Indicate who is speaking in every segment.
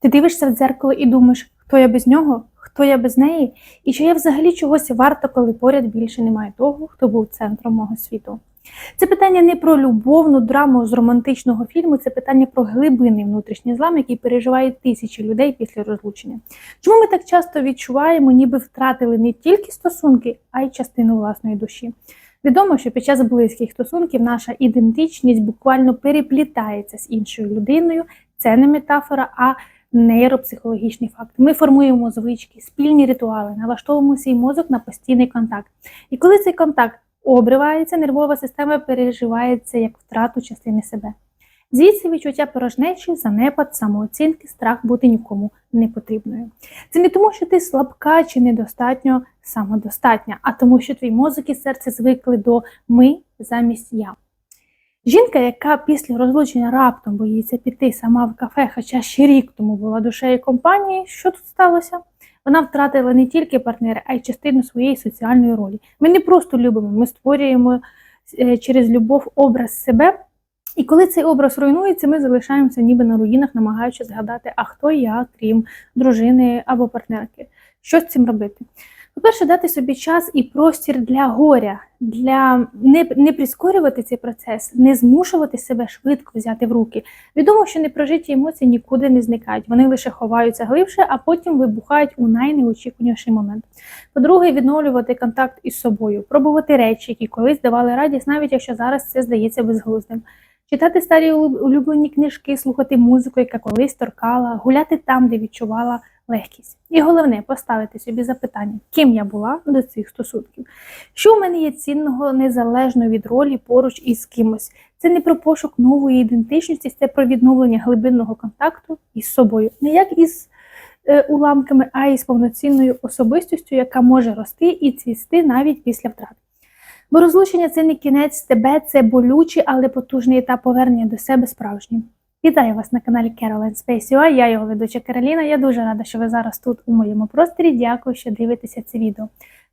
Speaker 1: Ти дивишся в дзеркало і думаєш, хто я без нього, хто я без неї, і чи я взагалі чогось варта, коли поряд більше немає того, хто був центром мого світу. Це питання не про любовну драму з романтичного фільму, це питання про глибинний внутрішній злам, який переживають тисячі людей після розлучення. Чому ми так часто відчуваємо, ніби втратили не тільки стосунки, а й частину власної душі? Відомо, що під час близьких стосунків наша ідентичність буквально переплітається з іншою людиною. Це не метафора, а нейропсихологічний факт. Ми формуємо звички, спільні ритуали, налаштовуємо свій мозок на постійний контакт. І коли цей контакт обривається, нервова система переживається як втрату частини себе. Звідси відчуття порожнечі, занепад, самооцінки, страх бути нікому не потрібною. Це не тому, що ти слабка чи недостатньо самодостатня, а тому, що твій мозок і серце звикли до ми замість я. Жінка, яка після розлучення раптом боїться піти сама в кафе, хоча ще рік тому була душею компанії, що тут сталося? Вона втратила не тільки партнера, а й частину своєї соціальної ролі. Ми не просто любимо, ми створюємо е, через любов образ себе. І коли цей образ руйнується, ми залишаємося ніби на руїнах, намагаючись згадати, а хто я, крім дружини або партнерки. Що з цим робити? По-перше, дати собі час і простір для горя, для не, не прискорювати цей процес, не змушувати себе швидко взяти в руки. Відомо, що непрожиті емоції нікуди не зникають, вони лише ховаються глибше, а потім вибухають у найнеочікуваніший момент. По-друге, відновлювати контакт із собою, пробувати речі, які колись давали радість, навіть якщо зараз це здається безглуздим. Читати старі улюблені книжки, слухати музику, яка колись торкала, гуляти там, де відчувала легкість. І головне поставити собі запитання, ким я була до цих стосунків. Що в мене є цінного незалежно від ролі поруч із кимось. Це не про пошук нової ідентичності, це про відновлення глибинного контакту із собою. Не як із е, уламками, а із повноцінною особистістю, яка може рости і цвісти навіть після втрати. Бо розлучення це не кінець тебе, це болючий, але потужний етап повернення до себе справжнім. Вітаю вас на каналі Caroline Space UI, я його ведуча Кароліна. Я дуже рада, що ви зараз тут у моєму просторі. Дякую, що дивитеся це відео.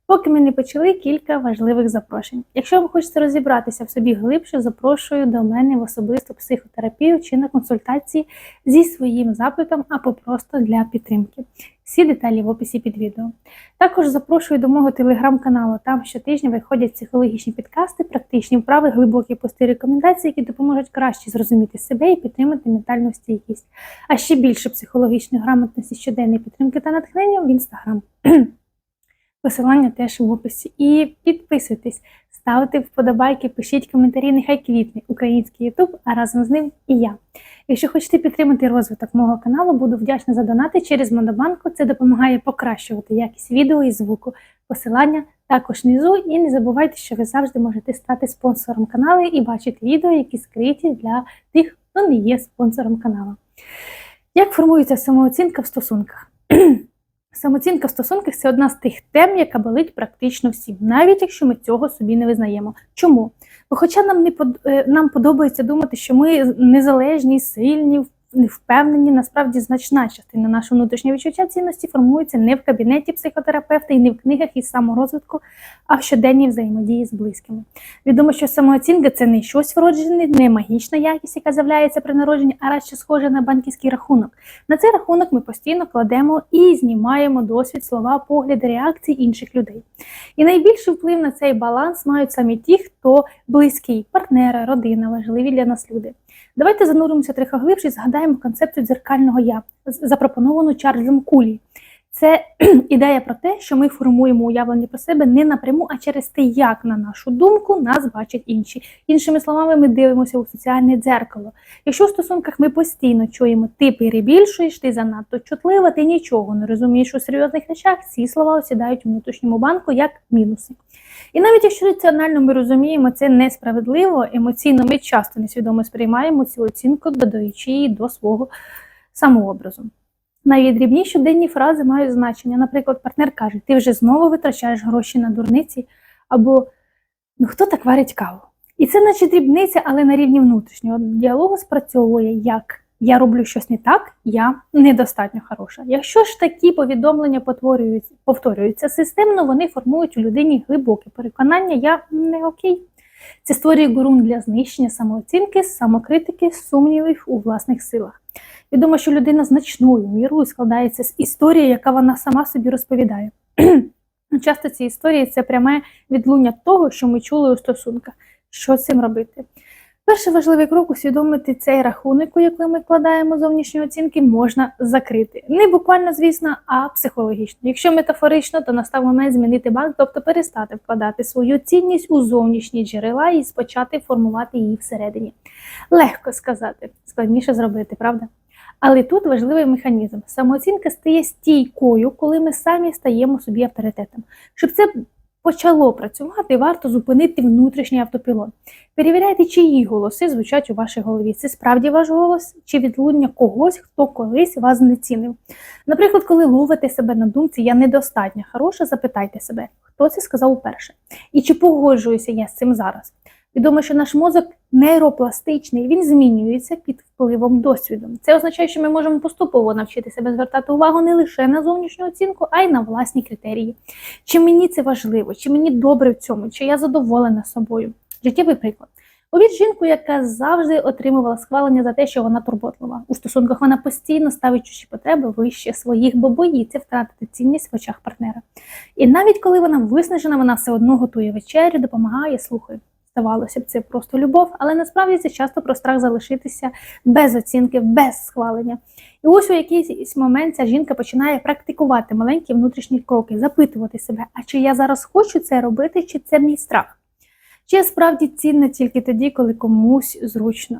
Speaker 1: Поки ми не почали кілька важливих запрошень. Якщо ви хочете розібратися в собі глибше, запрошую до мене в особисту психотерапію чи на консультації зі своїм запитом або просто для підтримки. Всі деталі в описі під відео. Також запрошую до мого телеграм-каналу. Там щотижня виходять психологічні підкасти, практичні вправи, глибокі пости рекомендації, які допоможуть краще зрозуміти себе і підтримати ментальну стійкість. А ще більше психологічної грамотності, щоденної підтримки та натхнення в інстаграм. Посилання теж в описі. І підписуйтесь, ставте вподобайки, пишіть коментарі, нехай квітне український Ютуб, а разом з ним і я. Якщо хочете підтримати розвиток мого каналу, буду вдячна за донати через Монобанку. Це допомагає покращувати якість відео і звуку. Посилання також внизу. І не забувайте, що ви завжди можете стати спонсором каналу і бачити відео, які скриті для тих, хто не є спонсором каналу. Як формується самооцінка в стосунках? Самооцінка в стосунках це одна з тих тем, яка болить практично всім, навіть якщо ми цього собі не визнаємо. Чому? Бо хоча нам не под... е, нам подобається думати, що ми незалежні, сильні, впевнені, насправді значна частина нашого внутрішнього відчуття цінності формується не в кабінеті психотерапевта і не в книгах із саморозвитку, а в щоденній взаємодії з близькими. Відомо, що самооцінка це не щось вроджене, не магічна якість, яка з'являється при народженні, а радше схоже на банківський рахунок. На цей рахунок ми постійно кладемо і знімаємо досвід, слова, погляди, реакції інших людей. І найбільший вплив на цей баланс мають самі ті, хто близький, партнери, родина, важливі для нас люди. Давайте зануримося трохи глибше і згадаємо концепцію дзеркального я, запропоновану Чарльзом Кулі. Це ідея про те, що ми формуємо уявлення про себе не напряму, а через те, як, на нашу думку, нас бачать інші. Іншими словами, ми дивимося у соціальне дзеркало. Якщо в стосунках ми постійно чуємо ти перебільшуєш, ти занадто чутлива, ти нічого не розумієш у серйозних речах, ці слова осідають у внутрішньому банку як мінуси. І навіть якщо раціонально ми розуміємо, це несправедливо, емоційно ми часто несвідомо сприймаємо цю оцінку, додаючи її до свого самообразу. Найдрібніші щоденні фрази мають значення. Наприклад, партнер каже, ти вже знову витрачаєш гроші на дурниці, або ну хто так варить каву? І це наче дрібниця, але на рівні внутрішнього діалогу спрацьовує як я роблю щось не так, я недостатньо хороша. Якщо ж такі повідомлення повторюються системно, вони формують у людині глибоке переконання, я не окей. Це створює ґрунт для знищення самооцінки, самокритики, сумнівів у власних силах. Відомо, що людина значною мірою складається з історії, яка вона сама собі розповідає. Часто ці історії це пряме відлуння того, що ми чули у стосунках. Що з цим робити? Перший важливий крок усвідомити цей рахунок, у який ми вкладаємо зовнішні оцінки, можна закрити. Не буквально, звісно, а психологічно. Якщо метафорично, то настав момент змінити банк, тобто перестати вкладати свою цінність у зовнішні джерела і почати формувати її всередині. Легко сказати, складніше зробити, правда? Але тут важливий механізм. Самооцінка стає стійкою, коли ми самі стаємо собі авторитетом. Щоб це почало працювати, варто зупинити внутрішній автопілот. Перевіряйте, чиї голоси звучать у вашій голові. Це справді ваш голос чи відлуння когось, хто колись вас знецінив. Наприклад, коли ловите себе на думці, я недостатньо хороша, запитайте себе, хто це сказав уперше, і чи погоджуюся я з цим зараз. Відомо, що наш мозок нейропластичний, він змінюється під впливом досвіду. Це означає, що ми можемо поступово навчити себе звертати увагу не лише на зовнішню оцінку, а й на власні критерії. Чи мені це важливо, чи мені добре в цьому, чи я задоволена собою. Життєвий приклад. Увіть жінку, яка завжди отримувала схвалення за те, що вона турботлива. У стосунках вона постійно ставить чужі потреби вище своїх, бо боїться втратити цінність в очах партнера. І навіть коли вона виснажена, вона все одно готує вечерю, допомагає, слухає. Здавалося б, це просто любов, але насправді це часто про страх залишитися без оцінки, без схвалення. І ось у якийсь момент ця жінка починає практикувати маленькі внутрішні кроки, запитувати себе, а чи я зараз хочу це робити, чи це мій страх? Чи я справді цінна тільки тоді, коли комусь зручно?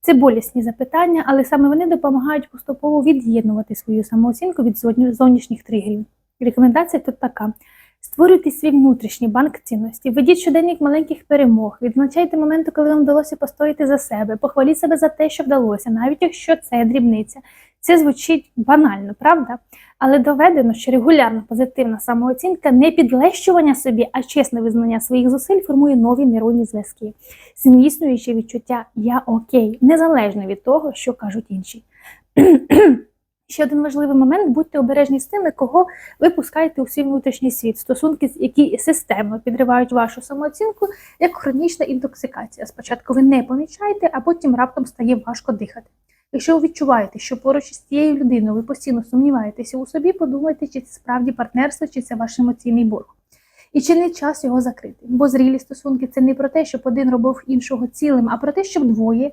Speaker 1: Це болісні запитання, але саме вони допомагають поступово від'єднувати свою самооцінку від зовнішніх тригерів. Рекомендація тут така. Створюйте свій внутрішній банк цінності, ведіть щоденник маленьких перемог, відзначайте моменти, коли вам вдалося постояти за себе, похваліть себе за те, що вдалося, навіть якщо це дрібниця. Це звучить банально, правда? Але доведено, що регулярна позитивна самооцінка не підлещування собі, а чесне визнання своїх зусиль формує нові нейронні зв'язки, зміцнюючи відчуття Я окей, незалежно від того, що кажуть інші. Ще один важливий момент: будьте обережні з тими, кого ви пускаєте у свій внутрішній світ, стосунки, які системно підривають вашу самооцінку, як хронічна інтоксикація. Спочатку ви не помічаєте, а потім раптом стає важко дихати. Якщо ви відчуваєте, що поруч із цією людиною ви постійно сумніваєтеся у собі, подумайте, чи це справді партнерство, чи це ваш емоційний борг. І чи не час його закрити? Бо зрілі стосунки це не про те, щоб один робив іншого цілим, а про те, щоб двоє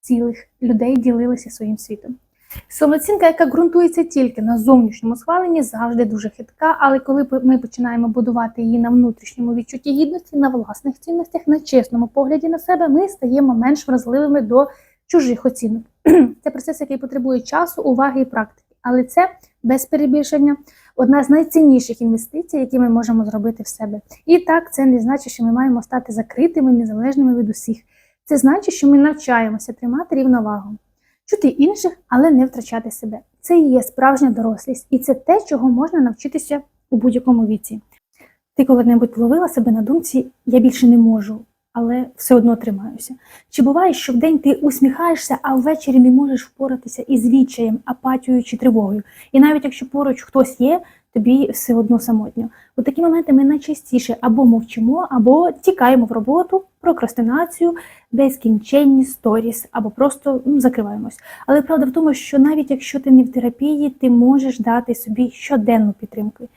Speaker 1: цілих людей ділилися своїм світом. Самооцінка, яка ґрунтується тільки на зовнішньому схваленні, завжди дуже хитка, але коли ми починаємо будувати її на внутрішньому відчутті гідності, на власних цінностях, на чесному погляді на себе, ми стаємо менш вразливими до чужих оцінок. Це процес, який потребує часу, уваги і практики, але це без перебільшення одна з найцінніших інвестицій, які ми можемо зробити в себе. І так, це не значить, що ми маємо стати закритими, незалежними від усіх. Це значить, що ми навчаємося тримати рівновагу чути інших, але не втрачати себе. Це і є справжня дорослість, і це те, чого можна навчитися у будь-якому віці. Ти коли-небудь ловила себе на думці, я більше не можу, але все одно тримаюся. Чи буває, що вдень ти усміхаєшся, а ввечері не можеш впоратися із відчаєм, апатією чи тривогою? І навіть якщо поруч хтось є, тобі все одно самотньо. У такі моменти ми найчастіше або мовчимо, або тікаємо в роботу, прокрастинацію, безкінченні сторіс, або просто ну, закриваємось. Але правда в тому, що навіть якщо ти не в терапії, ти можеш дати собі щоденну підтримку.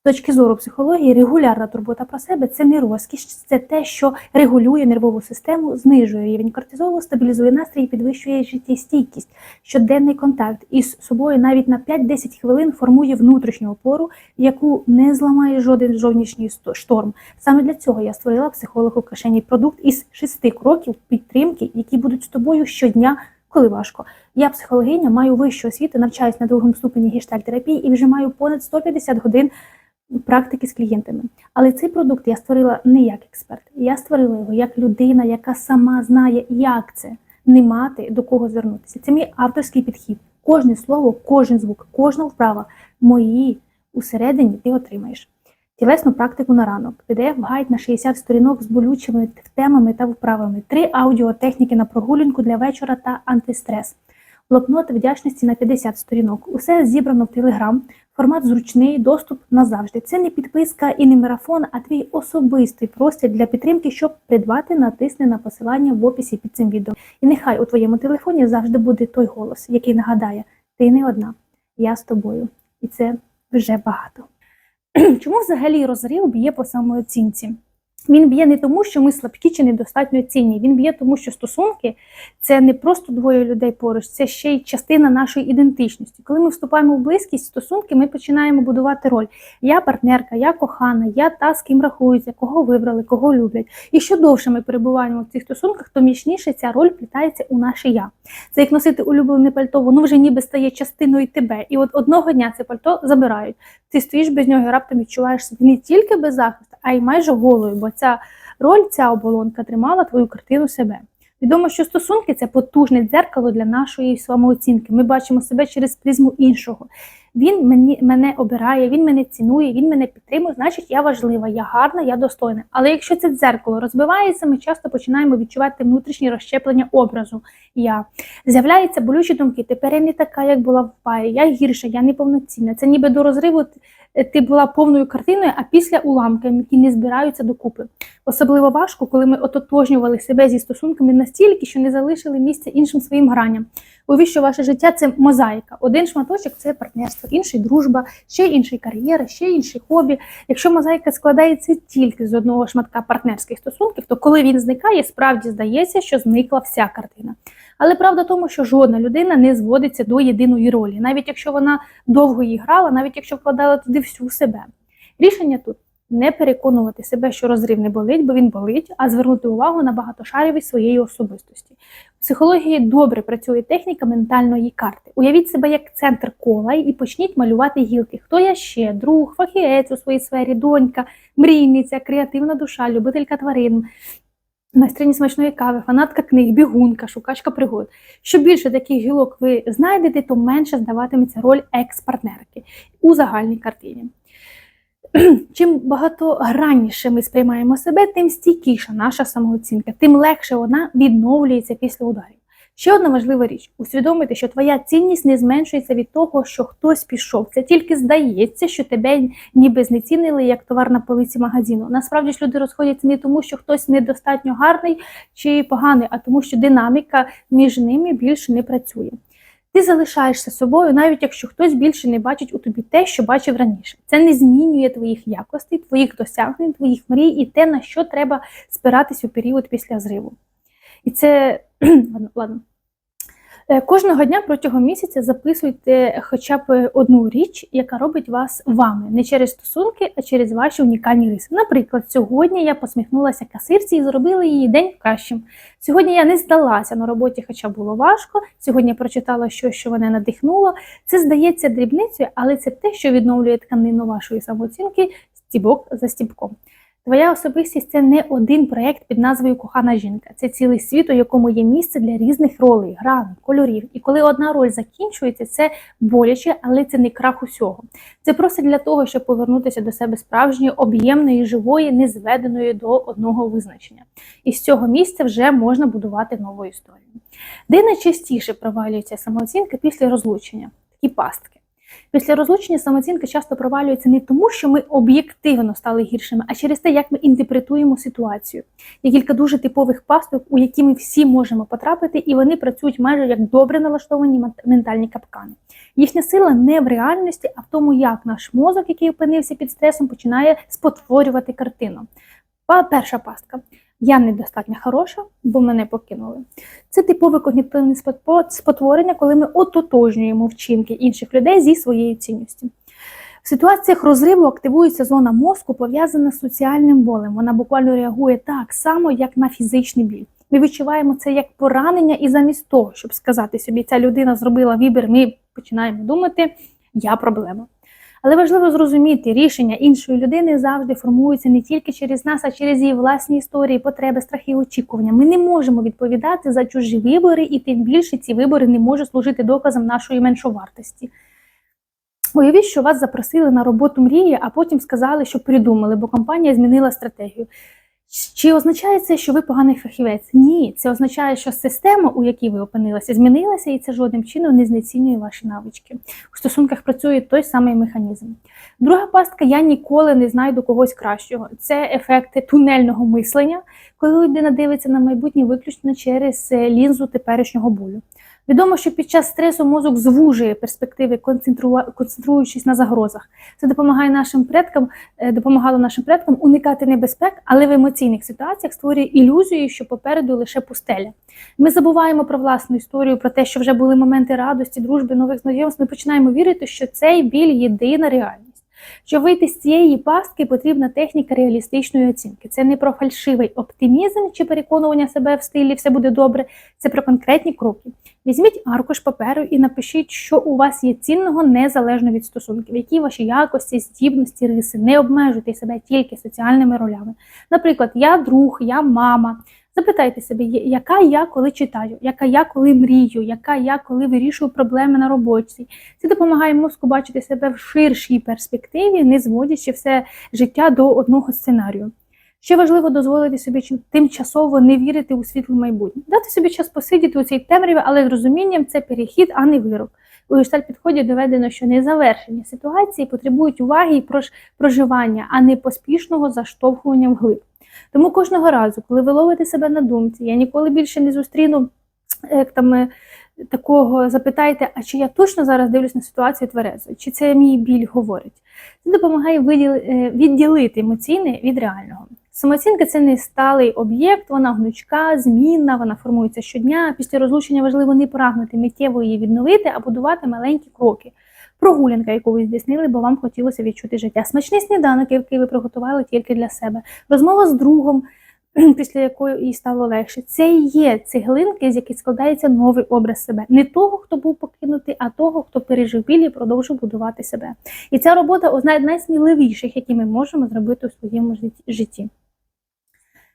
Speaker 1: З точки зору психології, регулярна турбота про себе це не розкіш, це те, що регулює нервову систему, знижує рівень кортизолу, стабілізує настрій підвищує життєстійкість. Щоденний контакт із собою навіть на 5-10 хвилин формує внутрішню опору, яку не зламає жоден зовнішній шторм. Саме для цього я створила психологу кишені продукт із шести кроків підтримки, які будуть з тобою щодня. Коли важко, я психологиня, маю вищу освіту, навчаюсь на другому ступені гештальтерапії і вже маю понад 150 годин практики з клієнтами. Але цей продукт я створила не як експерт, я створила його як людина, яка сама знає, як це не мати до кого звернутися. Це мій авторський підхід. Кожне слово, кожен звук, кожна вправа мої усередині ти отримаєш. Тілесну практику на ранок, pdf гайд на 60 сторінок з болючими темами та вправами, три аудіотехніки на прогулянку для вечора та антистрес. Блокнот вдячності на 50 сторінок. Усе зібрано в Телеграм. Формат зручний, доступ назавжди. Це не підписка і не марафон, а твій особистий простір для підтримки, щоб придбати, натисни на посилання в описі під цим відео. І нехай у твоєму телефоні завжди буде той голос, який нагадає: ти не одна, я з тобою. І це вже багато. Чому взагалі розрив б'є по самооцінці? Він б'є не тому, що ми слабкі чи недостатньо цінні. Він б'є тому, що стосунки це не просто двоє людей поруч, це ще й частина нашої ідентичності. Коли ми вступаємо в близькість стосунки, ми починаємо будувати роль. Я партнерка, я кохана, я та, з ким рахуються, кого вибрали, кого люблять. І що довше ми перебуваємо в цих стосунках, то міцніше ця роль плітається у наше я. Це як носити улюблене пальто, воно вже ніби стає частиною тебе. І от одного дня це пальто забирають. Ти стоїш без нього і раптом відчуваєш себе не тільки без захисту, а й майже голою, ця роль, ця оболонка тримала твою картину себе. Відомо, що стосунки це потужне дзеркало для нашої самооцінки. Ми бачимо себе через призму іншого. Він мені, мене обирає, він мене цінує, він мене підтримує, значить, я важлива, я гарна, я достойна. Але якщо це дзеркало розбивається, ми часто починаємо відчувати внутрішні розщеплення образу. Я з'являються болючі думки. Тепер я не така, як була в парі, я гірша, я неповноцінна. Це ніби до розриву ти була повною картиною, а після уламками, які не збираються докупи. Особливо важко, коли ми ототожнювали себе зі стосунками настільки, що не залишили місця іншим своїм граням. Уявіть, що ваше життя це мозаїка. Один шматочок це партнерство, інший дружба, ще інший кар'єра, ще інші хобі. Якщо мозаїка складається тільки з одного шматка партнерських стосунків, то коли він зникає, справді здається, що зникла вся картина. Але правда в тому, що жодна людина не зводиться до єдиної ролі, навіть якщо вона довго її грала, навіть якщо вкладала туди всю себе. Рішення тут не переконувати себе, що розрив не болить, бо він болить, а звернути увагу на багатошаровість своєї особистості. В психології добре працює техніка ментальної карти. Уявіть себе як центр кола і почніть малювати гілки. Хто я ще? Друг, фахівець у своїй сфері, донька, мрійниця, креативна душа, любителька тварин. Майстрині смачної кави, фанатка книг, бігунка, шукачка пригод. Що більше таких гілок ви знайдете, то менше здаватиметься роль екс-партнерки у загальній картині. Чим багатогранніше ми сприймаємо себе, тим стійкіша наша самооцінка, тим легше вона відновлюється після ударів. Ще одна важлива річ: усвідомити, що твоя цінність не зменшується від того, що хтось пішов. Це тільки здається, що тебе ніби знецінили як товар на полиці магазину. Насправді ж люди розходяться не тому, що хтось недостатньо гарний чи поганий, а тому, що динаміка між ними більше не працює. Ти залишаєшся собою, навіть якщо хтось більше не бачить у тобі те, що бачив раніше. Це не змінює твоїх якостей, твоїх досягнень, твоїх мрій і те, на що треба спиратись у період після зриву. І це ладно, Кожного дня протягом місяця записуйте хоча б одну річ, яка робить вас вами, не через стосунки, а через ваші унікальні риси. Наприклад, сьогодні я посміхнулася касирці і зробила її день кращим. Сьогодні я не здалася на роботі, хоча було важко. Сьогодні прочитала щось, що мене надихнуло. Це здається дрібницею, але це те, що відновлює тканину вашої самооцінки стібок за стібком. Твоя особистість це не один проєкт під назвою Кохана жінка. Це цілий світ, у якому є місце для різних ролей, гран, кольорів. І коли одна роль закінчується, це боляче, але це не крах усього. Це просто для того, щоб повернутися до себе справжньої, об'ємної, живої, не зведеної до одного визначення. І з цього місця вже можна будувати нову історію. Де найчастіше провалюється самооцінка після розлучення? Такі пастки. Після розлучення самооцінка часто провалюється не тому, що ми об'єктивно стали гіршими, а через те, як ми інтерпретуємо ситуацію. Є кілька дуже типових пасток, у які ми всі можемо потрапити, і вони працюють майже як добре налаштовані ментальні капкани. Їхня сила не в реальності, а в тому, як наш мозок, який опинився під стресом, починає спотворювати картину. Перша пастка. Я недостатньо хороша, бо мене покинули. Це типове когнітивне спотворення, коли ми ототожнюємо вчинки інших людей зі своєю цінністю. В ситуаціях розриву активується зона мозку, пов'язана з соціальним болем. Вона буквально реагує так само, як на фізичний біль. Ми відчуваємо це як поранення, і замість того, щоб сказати собі, ця людина зробила вибір, ми починаємо думати, я проблема. Але важливо зрозуміти, рішення іншої людини завжди формуються не тільки через нас, а через її власні історії, потреби, страхи, очікування. Ми не можемо відповідати за чужі вибори, і тим більше ці вибори не можуть служити доказом нашої меншовартості. Уявіть, що вас запросили на роботу мрії, а потім сказали, що придумали, бо компанія змінила стратегію. Чи означає це, що ви поганий фахівець? Ні, це означає, що система, у якій ви опинилися, змінилася, і це жодним чином не знецінює ваші навички. У стосунках працює той самий механізм. Друга пастка я ніколи не знайду когось кращого. Це ефекти тунельного мислення, коли людина дивиться на майбутнє виключно через е, лінзу теперішнього болю. Відомо, що під час стресу мозок звужує перспективи, концентруючись на загрозах. Це допомагає нашим предкам, е, допомагало нашим предкам уникати небезпек, але в емоційних ситуаціях створює ілюзію, що попереду лише пустеля. Ми забуваємо про власну історію, про те, що вже були моменти радості, дружби, нових знайомств. Ми починаємо вірити, що цей біль єдина реальність. Щоб вийти з цієї пастки, потрібна техніка реалістичної оцінки. Це не про фальшивий оптимізм чи переконування себе в стилі все буде добре. Це про конкретні кроки. Візьміть аркуш паперу і напишіть, що у вас є цінного незалежно від стосунків, які ваші якості, здібності, риси. Не обмежуйте себе тільки соціальними ролями. Наприклад, я друг, я мама. Запитайте себе, яка я коли читаю, яка я коли мрію, яка я коли вирішую проблеми на роботі. Це допомагає мозку бачити себе в ширшій перспективі, не зводячи все життя до одного сценарію. Ще важливо дозволити собі тимчасово не вірити у світле майбутнє. Дати собі час посидіти у цій темряві, але з розумінням це перехід, а не вирок. У гештальт підході доведено, що незавершені ситуації потребують уваги і прож- проживання, а не поспішного заштовхування вглиб. Тому кожного разу, коли ви ловите себе на думці, я ніколи більше не зустріну як там, е, такого, запитайте, а чи я точно зараз дивлюсь на ситуацію тверезо, чи це мій біль говорить. Це допомагає е, відділити емоційне від реального. Самооцінка це не сталий об'єкт, вона гнучка, змінна, вона формується щодня. Після розлучення важливо не прагнути миттєво її відновити, а будувати маленькі кроки. Прогулянка, яку ви здійснили, бо вам хотілося відчути життя. Смачний сніданок, який ви приготували тільки для себе. Розмова з другом, після якої їй стало легше. Це і є цеглинки, з яких складається новий образ себе. Не того, хто був покинутий, а того, хто пережив біль і продовжив будувати себе. І ця робота одна з найсміливіших, які ми можемо зробити у своєму житті-.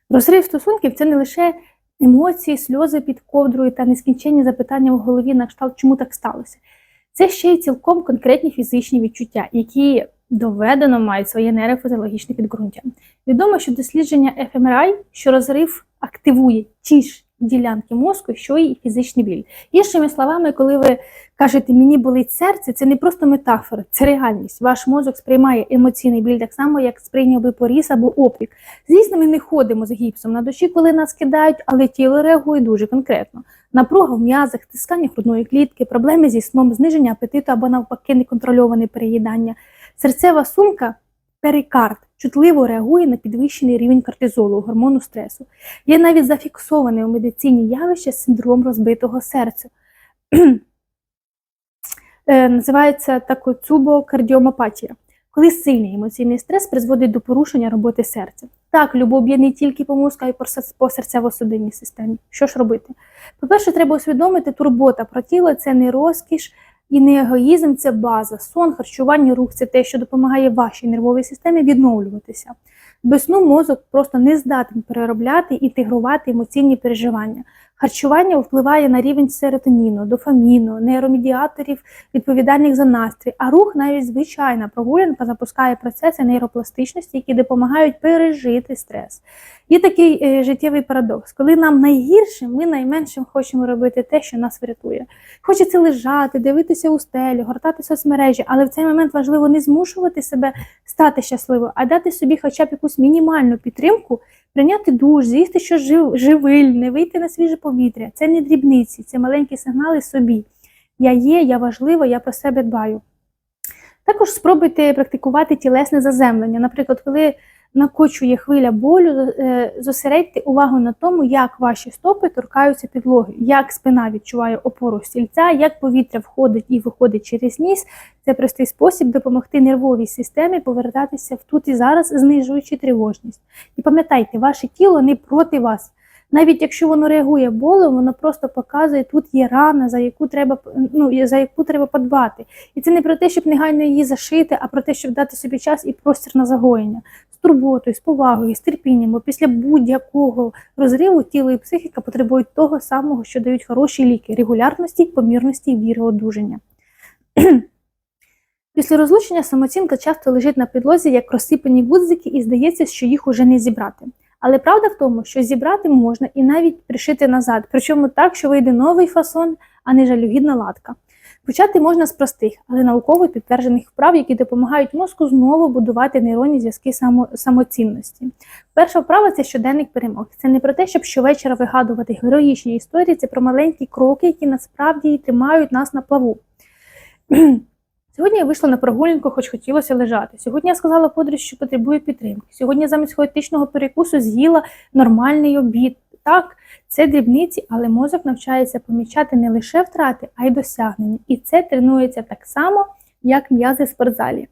Speaker 1: Розрив стосунків це не лише емоції, сльози під ковдрою та нескінченні запитання в голові на кшталт, чому так сталося. Це ще й цілком конкретні фізичні відчуття, які доведено мають своє нейрофізіологічне підґрунтя. Відомо, що дослідження fMRI, що розрив активує ті ж ділянки мозку, що й фізичний біль. Іншими словами, коли ви кажете мені болить серце, це не просто метафора, це реальність. Ваш мозок сприймає емоційний біль так само, як сприйняв би поріз або опік. Звісно, ми не ходимо з гіпсом на душі, коли нас кидають, але тіло реагує дуже конкретно. Напруга в м'язах, тискання грудної клітки, проблеми зі сном, зниження апетиту або навпаки неконтрольоване переїдання. Серцева сумка перикард чутливо реагує на підвищений рівень кортизолу, гормону стресу. Є навіть зафіксоване у медицині явище синдром розбитого серця. Е, Називається такоцубокардіомопатія, коли сильний емоційний стрес призводить до порушення роботи серця. Так, любов б'є не тільки по мозку, а й по серцево-судинній системі. Що ж робити? По-перше, треба усвідомити, турбота про тіло це не розкіш і не егоїзм, це база. Сон, харчування, рух це те, що допомагає вашій нервовій системі відновлюватися. Без сну мозок просто не здатен переробляти інтегрувати емоційні переживання. Харчування впливає на рівень серотоніну, дофаміну, нейромедіаторів, відповідальних за настрій, а рух навіть звичайна прогулянка запускає процеси нейропластичності, які допомагають пережити стрес. Є такий е, життєвий парадокс, коли нам найгірше, ми найменшим хочемо робити те, що нас врятує. Хочеться лежати, дивитися у стелю, гортати соцмережі, але в цей момент важливо не змушувати себе стати щасливою, а дати собі хоча б якусь мінімальну підтримку, прийняти душ, з'їсти щось жив- живильне, вийти на свіже повітря. Це не дрібниці, це маленькі сигнали собі. Я є, я важлива, я про себе дбаю. Також спробуйте практикувати тілесне заземлення. Наприклад, коли накочує хвиля болю, е, зосередьте увагу на тому, як ваші стопи торкаються підлоги, як спина відчуває опору стільця, як повітря входить і виходить через ніс. Це простий спосіб допомогти нервовій системі повертатися в тут і зараз, знижуючи тривожність. І пам'ятайте, ваше тіло не проти вас. Навіть якщо воно реагує болем, воно просто показує, тут є рана, за яку треба ну, за яку треба подбати. І це не про те, щоб негайно її зашити, а про те, щоб дати собі час і простір на загоєння з турботою, з повагою, з терпінням. Бо після будь-якого розриву тіло і психіка потребують того самого, що дають хороші ліки регулярності, помірності і віри одужання. Після розлучення самооцінка часто лежить на підлозі, як розсипані гудзики, і здається, що їх уже не зібрати. Але правда в тому, що зібрати можна і навіть пришити назад, причому так, що вийде новий фасон, а не жалюгідна латка. Почати можна з простих, але науково підтверджених вправ, які допомагають мозку знову будувати нейронні зв'язки само, самоцінності. Перша вправа це щоденник перемог. Це не про те, щоб щовечора вигадувати героїчні історії, це про маленькі кроки, які насправді тримають нас на плаву. Сьогодні я вийшла на прогулянку, хоч хотілося лежати. Сьогодні я сказала подружці, що потребую підтримки. Сьогодні замість хаотичного перекусу з'їла нормальний обід. Так, це дрібниці, але мозок навчається помічати не лише втрати, а й досягнення. І це тренується так само, як м'язи в спортзалі.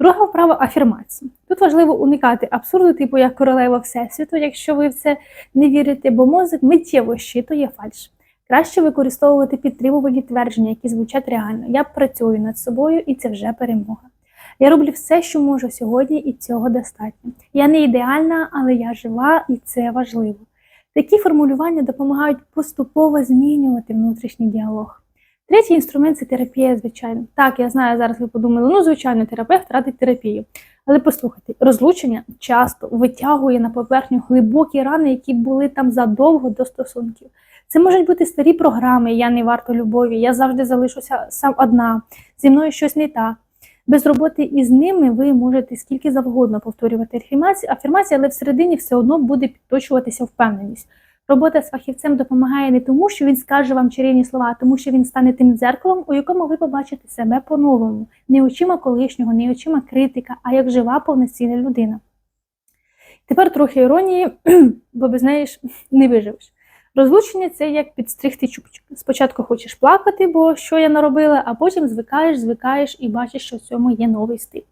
Speaker 1: Друга вправа афірмації. Тут важливо уникати абсурду, типу як королева Всесвіту, якщо ви в це не вірите, бо мозок миттєво щитує фальш. Краще використовувати підтримувані твердження, які звучать реально. Я працюю над собою, і це вже перемога. Я роблю все, що можу сьогодні, і цього достатньо. Я не ідеальна, але я жива, і це важливо. Такі формулювання допомагають поступово змінювати внутрішній діалог. Третій інструмент це терапія, звичайно. Так, я знаю, зараз ви подумали, ну, звичайно, терапевт радить терапію. Але послухайте, розлучення часто витягує на поверхню глибокі рани, які були там задовго до стосунків. Це можуть бути старі програми Я не варто любові, я завжди залишуся сам одна, зі мною щось не так. Без роботи із ними ви можете скільки завгодно повторювати афірмації, але всередині все одно буде підточуватися впевненість. Робота з фахівцем допомагає не тому, що він скаже вам чарівні слова, а тому, що він стане тим дзеркалом, у якому ви побачите себе по-новому, не очима колишнього, не очима критика, а як жива повноцінна людина. Тепер трохи іронії, бо без неї ж не виживеш. Розлучення це як підстригти чубчик. Спочатку хочеш плакати, бо що я наробила, а потім звикаєш, звикаєш і бачиш, що в цьому є новий стиль.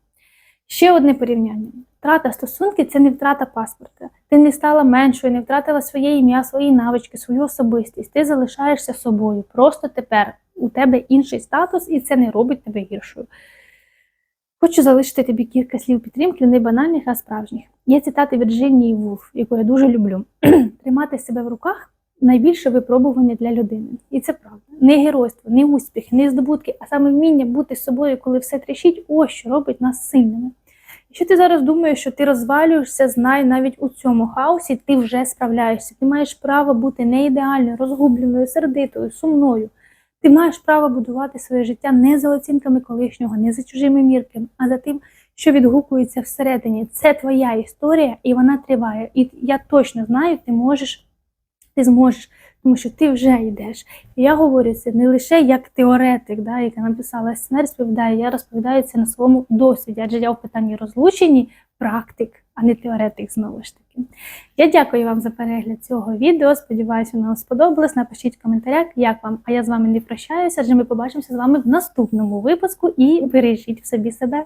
Speaker 1: Ще одне порівняння. Втрата стосунки це не втрата паспорта. Ти не стала меншою, не втратила своє ім'я, свої навички, свою особистість. Ти залишаєшся собою. Просто тепер у тебе інший статус, і це не робить тебе гіршою. Хочу залишити тобі кілька слів підтримки, не банальних, а справжніх. Є цитати Вірджинії Вулф, яку я дуже люблю. Тримати себе в руках найбільше випробування для людини. І це правда. Не геройство, не успіх, не здобутки, а саме вміння бути собою, коли все тріщить, ось що робить нас сильними. Якщо ти зараз думаєш, що ти розвалюєшся, знай навіть у цьому хаосі ти вже справляєшся. Ти маєш право бути не ідеальною, розгубленою, сердитою, сумною. Ти маєш право будувати своє життя не за оцінками колишнього, не за чужими мірками, а за тим, що відгукується всередині. Це твоя історія, і вона триває. І я точно знаю, ти можеш, ти зможеш, тому що ти вже йдеш. І я говорю це не лише як теоретик, да, яка написала сценарій, розповідає, я розповідаю це на своєму досвіді, адже я в питанні розлучені практик, а не теоретик знову ж таки. Я дякую вам за перегляд цього відео. Сподіваюся, воно вам сподобалось. Напишіть в коментарях, як вам. А я з вами не прощаюся, адже ми побачимося з вами в наступному випуску і бережіть в собі себе.